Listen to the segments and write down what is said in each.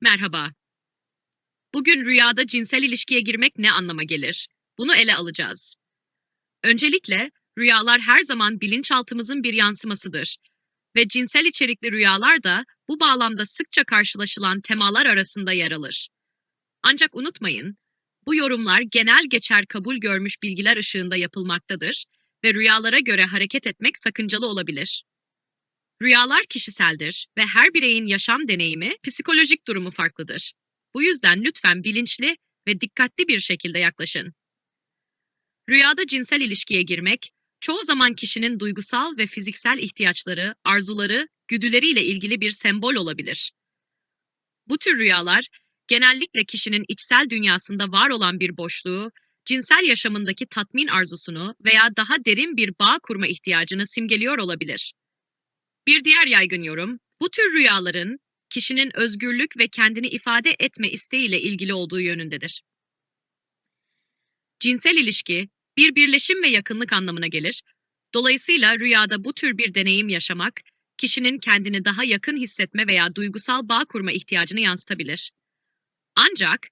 Merhaba. Bugün rüyada cinsel ilişkiye girmek ne anlama gelir? Bunu ele alacağız. Öncelikle, rüyalar her zaman bilinçaltımızın bir yansımasıdır ve cinsel içerikli rüyalar da bu bağlamda sıkça karşılaşılan temalar arasında yer alır. Ancak unutmayın, bu yorumlar genel geçer kabul görmüş bilgiler ışığında yapılmaktadır ve rüyalara göre hareket etmek sakıncalı olabilir. Rüyalar kişiseldir ve her bireyin yaşam deneyimi, psikolojik durumu farklıdır. Bu yüzden lütfen bilinçli ve dikkatli bir şekilde yaklaşın. Rüyada cinsel ilişkiye girmek, çoğu zaman kişinin duygusal ve fiziksel ihtiyaçları, arzuları, güdüleriyle ilgili bir sembol olabilir. Bu tür rüyalar, genellikle kişinin içsel dünyasında var olan bir boşluğu, cinsel yaşamındaki tatmin arzusunu veya daha derin bir bağ kurma ihtiyacını simgeliyor olabilir. Bir diğer yaygın yorum, bu tür rüyaların kişinin özgürlük ve kendini ifade etme isteğiyle ilgili olduğu yönündedir. Cinsel ilişki, bir birleşim ve yakınlık anlamına gelir. Dolayısıyla rüyada bu tür bir deneyim yaşamak, kişinin kendini daha yakın hissetme veya duygusal bağ kurma ihtiyacını yansıtabilir. Ancak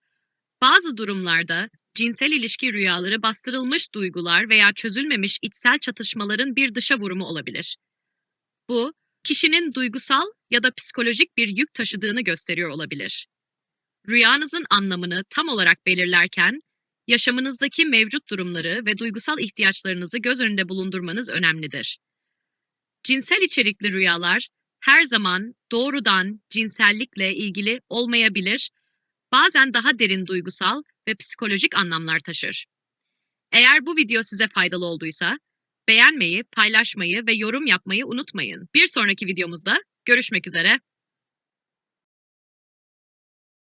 bazı durumlarda cinsel ilişki rüyaları bastırılmış duygular veya çözülmemiş içsel çatışmaların bir dışa vurumu olabilir. Bu, kişinin duygusal ya da psikolojik bir yük taşıdığını gösteriyor olabilir. Rüyanızın anlamını tam olarak belirlerken, yaşamınızdaki mevcut durumları ve duygusal ihtiyaçlarınızı göz önünde bulundurmanız önemlidir. Cinsel içerikli rüyalar her zaman doğrudan cinsellikle ilgili olmayabilir, bazen daha derin duygusal ve psikolojik anlamlar taşır. Eğer bu video size faydalı olduysa, beğenmeyi, paylaşmayı ve yorum yapmayı unutmayın. Bir sonraki videomuzda görüşmek üzere.